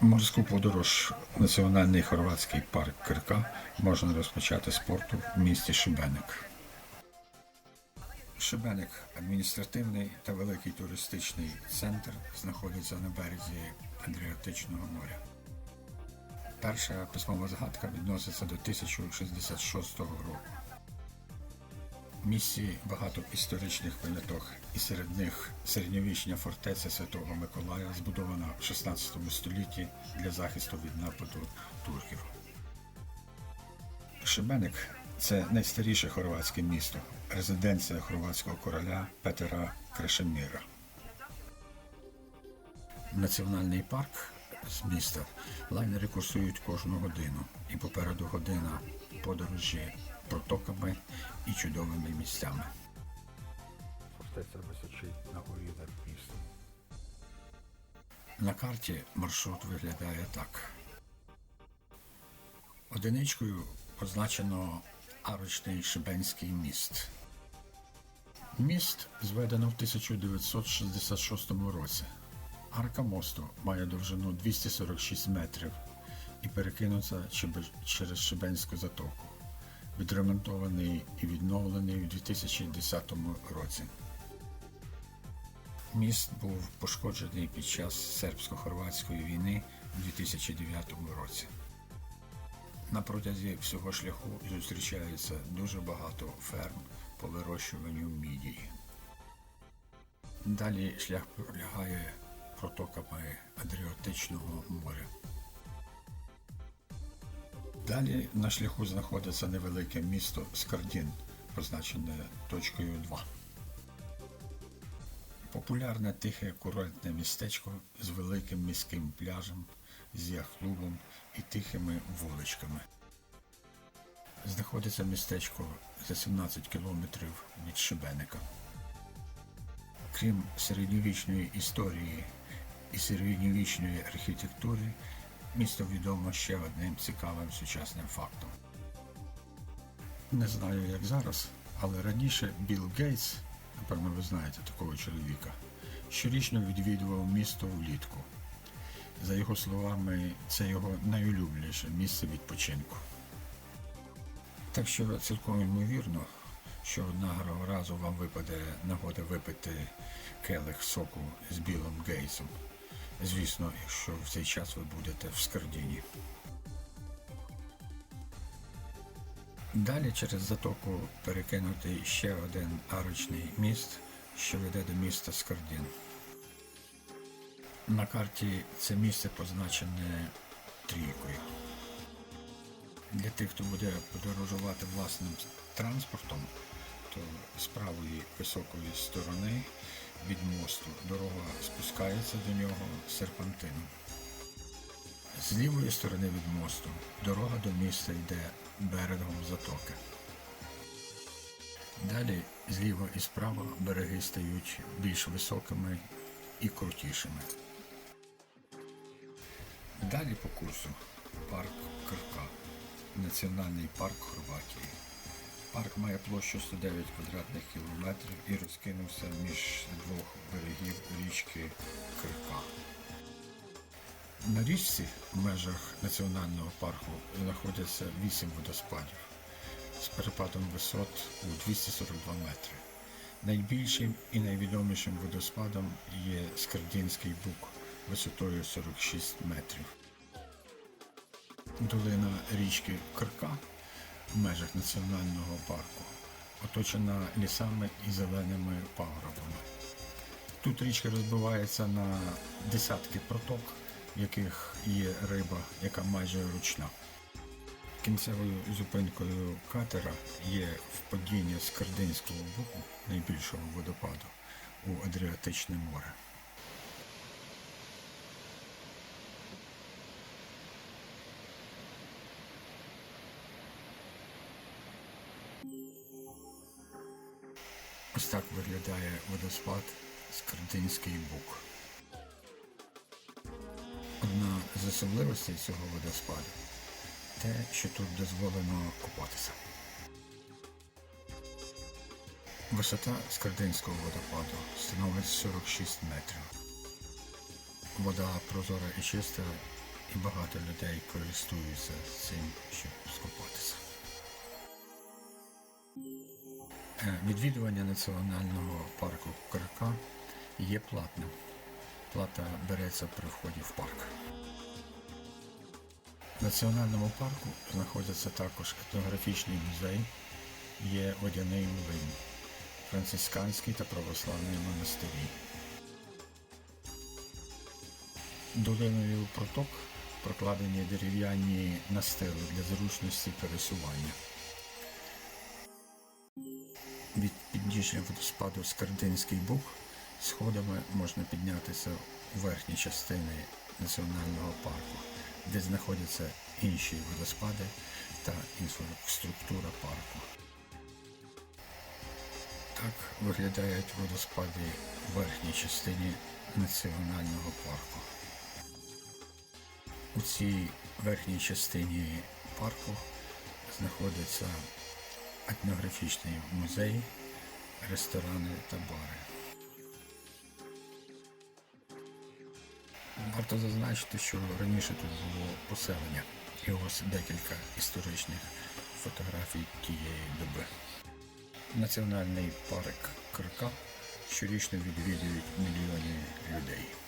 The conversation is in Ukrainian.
Морську подорож Національний хорватський парк Крка можна розпочати з порту в місті Шибеник. Шибеник адміністративний та великий туристичний центр знаходиться на березі Адріатичного моря. Перша письмова згадка відноситься до 1066 року. В місті багато історичних пам'яток, і серед них середньовічня фортеця Святого Миколая, збудована в 16 столітті для захисту від нападу турків. Шибеник це найстаріше хорватське місто, резиденція хорватського короля Петера Крашеміра. Національний парк з міста лайнери курсують кожну годину, і попереду година подорожі протоками і чудовими місцями. Фортеця височить на горі над містом. На карті маршрут виглядає так. Одиничкою позначено арочний Шибенський міст. Міст зведено в 1966 році. Арка мосту має довжину 246 метрів і перекинута через Шибенську затоку. Відремонтований і відновлений у 2010 році. Міст був пошкоджений під час сербсько-хорватської війни у 2009 році. На протязі всього шляху зустрічається дуже багато ферм по вирощуванню мідії. Далі шлях пролягає протоками Адріатичного моря. Далі на шляху знаходиться невелике місто Скардін, позначене точкою 2. Популярне тихе курортне містечко з великим міським пляжем, з яхт-клубом і тихими вуличками. Знаходиться містечко за 17 кілометрів від Шибеника. Крім середньовічної історії і середньовічної архітектури, місто відомо ще одним цікавим сучасним фактом. Не знаю, як зараз, але раніше Білл Гейтс, напевно, ви знаєте такого чоловіка, щорічно відвідував місто влітку. За його словами, це його найулюбленіше місце відпочинку. Так що цілком ймовірно, що одного разу вам випаде нагода випити келих соку з Білом Гейтсом. Звісно, якщо в цей час ви будете в Скардіні. Далі через затоку перекинутий ще один арочний міст, що веде до міста Скардін. На карті це місце позначене трійкою. Для тих, хто буде подорожувати власним транспортом, то з правої високої сторони від мосту дорога спускається до нього серпантином. З лівої сторони від мосту дорога до міста йде берегом затоки. Далі зліва і справа береги стають більш високими і крутішими. Далі по курсу парк Крка, національний парк Хорватії. Парк має площу 109 квадратних кілометрів і розкинувся між двох берегів річки Крка. На річці в межах національного парку знаходяться 8 водоспадів з перепадом висот у 242 метри. Найбільшим і найвідомішим водоспадом є Скардінський бук висотою 46 метрів. Долина річки Крка в межах національного парку оточена лісами і зеленими пагорбами. Тут річка розбивається на десятки проток, в яких є риба, яка майже ручна. Кінцевою зупинкою катера є впадіння з Кардинського буку, найбільшого водопаду, у Адріатичне море. Так виглядає водоспад Скардинський бук. Одна з особливостей цього водоспаду те, що тут дозволено купатися. Висота Скардинського водопаду становить 46 метрів. Вода прозора і чиста і багато людей користуються цим, щоб скупатися. Е, Відвідування національного парку Крика є платним. Плата береться при вході в парк. В національному парку знаходиться також етнографічний музей, є водяний млин, францисканський та православний монастирі. Долиною проток прокладені дерев'яні настили для зручності пересування. Від підніжжя водоспаду Скардинський Буг сходами можна піднятися у верхні частини національного парку, де знаходяться інші водоспади та інфраструктура парку. Так виглядають водоспади у верхній частині національного парку. У цій верхній частині парку знаходиться етнографічний музей, ресторани та бари. Варто зазначити, що раніше тут було поселення, і ось декілька історичних фотографій тієї доби. Національний парк Крика щорічно відвідують мільйони людей.